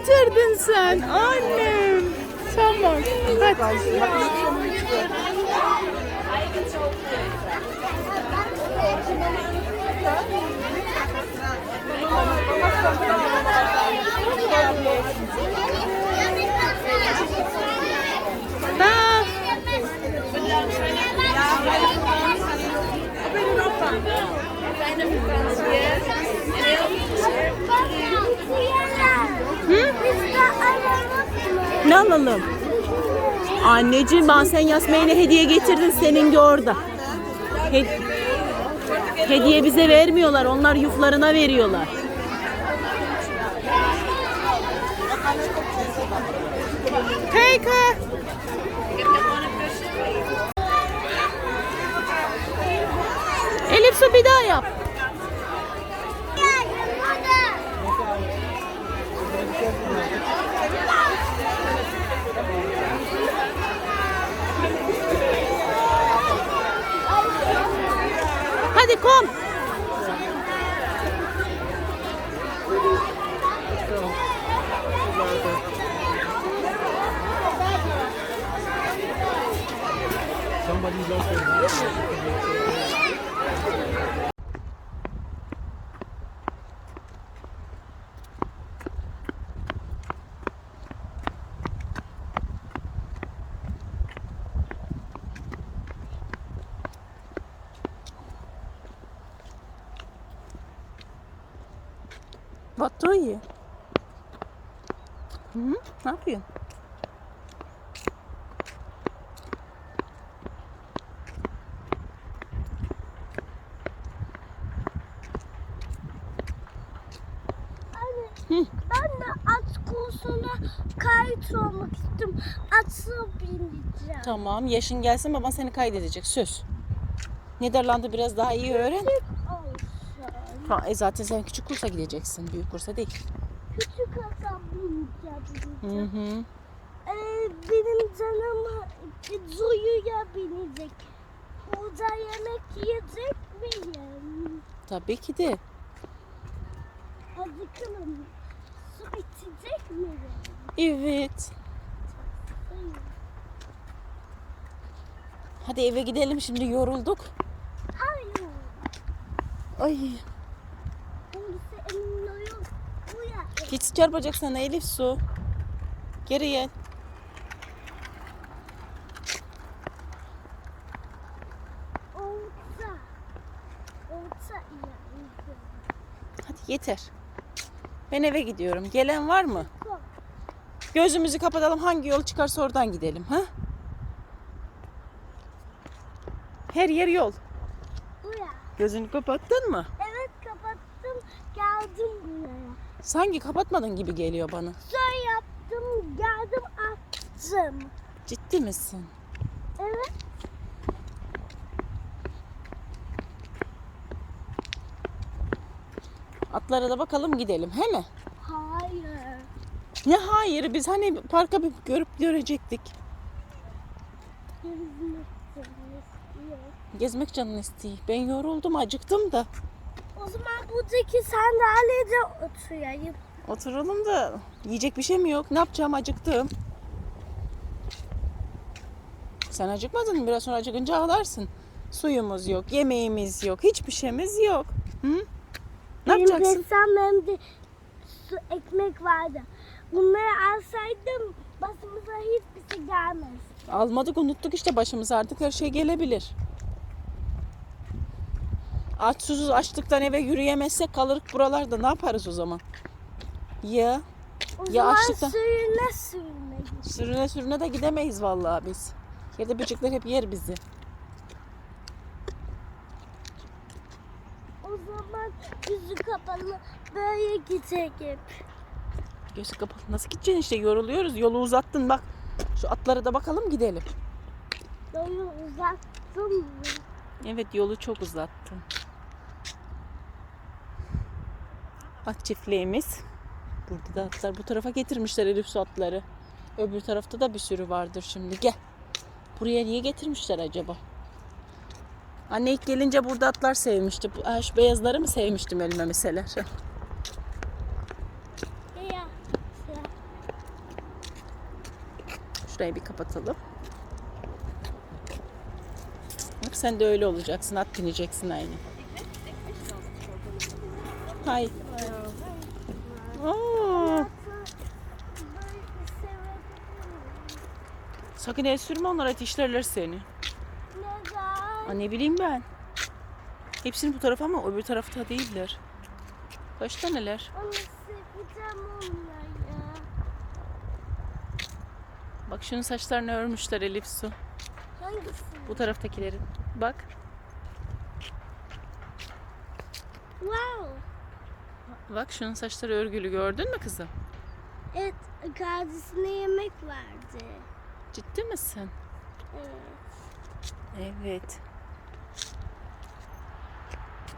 getirdin sen? Annem. Tamam. Hadi. Bak. Hı? Biz de alalım mı? Ne alalım? Anneciğim ben sen Yasmin'e hediye getirdin senin orada. He- hediye bize vermiyorlar. Onlar yuflarına veriyorlar. Take her. Elif su bir daha yap. What do you? Hı? Ne yapıyorsun? Anne, ben de at kursuna kayıt olmak istiyorum. Atı bineceğim. Tamam, yaşın gelsin baban seni kaydedecek. Söz. Nederland'ı biraz daha iyi öğren. Ha, e zaten sen küçük kursa gideceksin. Büyük kursa değil. Küçük ata bineceğim. Hı hı. Ee, benim canım Zuyu'ya binecek. Orada yemek yiyecek miyim? Tabii ki de. Acıkırım. Su içecek miyim? Evet. Hadi eve gidelim şimdi yorulduk. Ay. Hiç çarpacak sana Elif su. Geri gel. Olsa. Olsa iyi. Hadi yeter. Ben eve gidiyorum. Gelen var mı? Gözümüzü kapatalım. Hangi yol çıkarsa oradan gidelim. Ha? Her yer yol. Uyan. Gözünü kapattın mı? Evet kapattım. Geldim buraya. Sanki kapatmadın gibi geliyor bana. Şöyle yaptım. Geldim attım. Ciddi misin? Evet. Atlara da bakalım gidelim. He mi? Hayır. Ne hayır biz hani parka bir görüp görecektik. Gezmek istiyor. Gezmek canın istiyor. Ben yoruldum acıktım da. O zaman buradaki sandalyede oturayım. Oturalım da yiyecek bir şey mi yok? Ne yapacağım acıktım. Sen acıkmadın mı? Biraz sonra acıkınca ağlarsın. Suyumuz yok, yemeğimiz yok, hiçbir şeyimiz yok. Hı? Ne Benim yapacaksın? de su ekmek vardı. Bunları alsaydım başımıza hiçbir şey gelmez. Almadık unuttuk işte başımıza artık her şey gelebilir. Aç susuz açlıktan eve yürüyemezsek kalırık buralarda ne yaparız o zaman? Ya O Ya zaman açlıktan- sürüne git. sürüne sürüne de gidemeyiz vallahi biz. Yerde böcekler hep yer bizi. O zaman yüzü kapalı böyle gidecek. Gözü kapalı. Nasıl gideceksin işte yoruluyoruz. Yolu uzattın bak. Şu atlara da bakalım gidelim. Yolu uzattım mı? Evet yolu çok uzattın. At çiftliğimiz. Burada da atlar bu tarafa getirmişler Elif su atları. Öbür tarafta da bir sürü vardır şimdi. Gel. Buraya niye getirmişler acaba? Anne ilk gelince burada atlar sevmişti. Şu beyazları mı sevmişti melmemeseler? Ya. Ya. Şurayı bir kapatalım. Bak sen de öyle olacaksın. At bineceksin aynı. Hayır. Aa, sakın el sürme onlara ateşlerler seni. Aa, ne bileyim ben. Hepsini bu tarafa ama öbür tarafta değiller. Kaç taneler? Onu Bak şunun saçlarını örmüşler Elif Su. Hangisi? Bu taraftakilerin. Bak. Wow. Bak şunun saçları örgülü gördün mü kızım? Evet, kardeşine yemek verdi. Ciddi misin? Evet. Evet.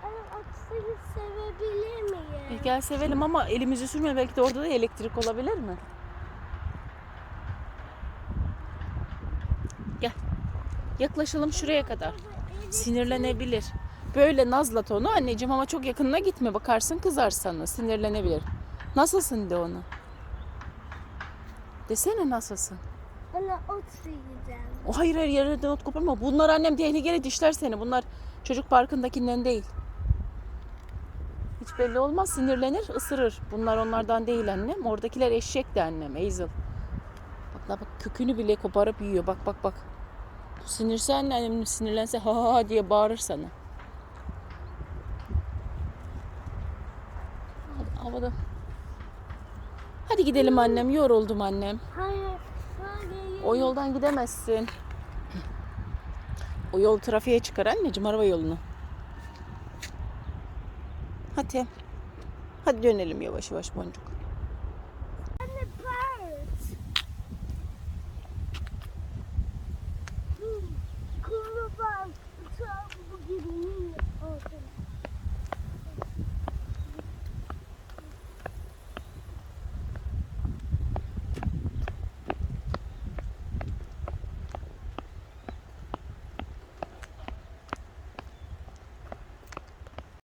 Ama aksini sevebilir E, miyim? gel sevelim ama elimizi sürme belki de orada da elektrik olabilir mi? Yaklaşalım şuraya kadar. Sinirlenebilir. Böyle nazlat onu anneciğim ama çok yakınına gitme. Bakarsın kızar sana. Sinirlenebilir. Nasılsın de onu. Desene nasılsın. Ona ot yiyeceğim. O hayır hayır yerden ot koparma. Bunlar annem tehlikeli dişler seni. Bunlar çocuk parkındakinden değil. Hiç belli olmaz. Sinirlenir, ısırır. Bunlar onlardan değil annem. Oradakiler eşek de annem. Hazel. Bak bak kökünü bile koparıp yiyor. Bak bak bak. Bu sinirse annem sinirlense ha ha ha diye bağırır sana. Hadi havada. Hadi gidelim annem. Yoruldum annem. Hayır, hayır. O yoldan gidemezsin. O yol trafiğe çıkar anneciğim araba yolunu. Hadi. Hadi dönelim yavaş yavaş boncuk.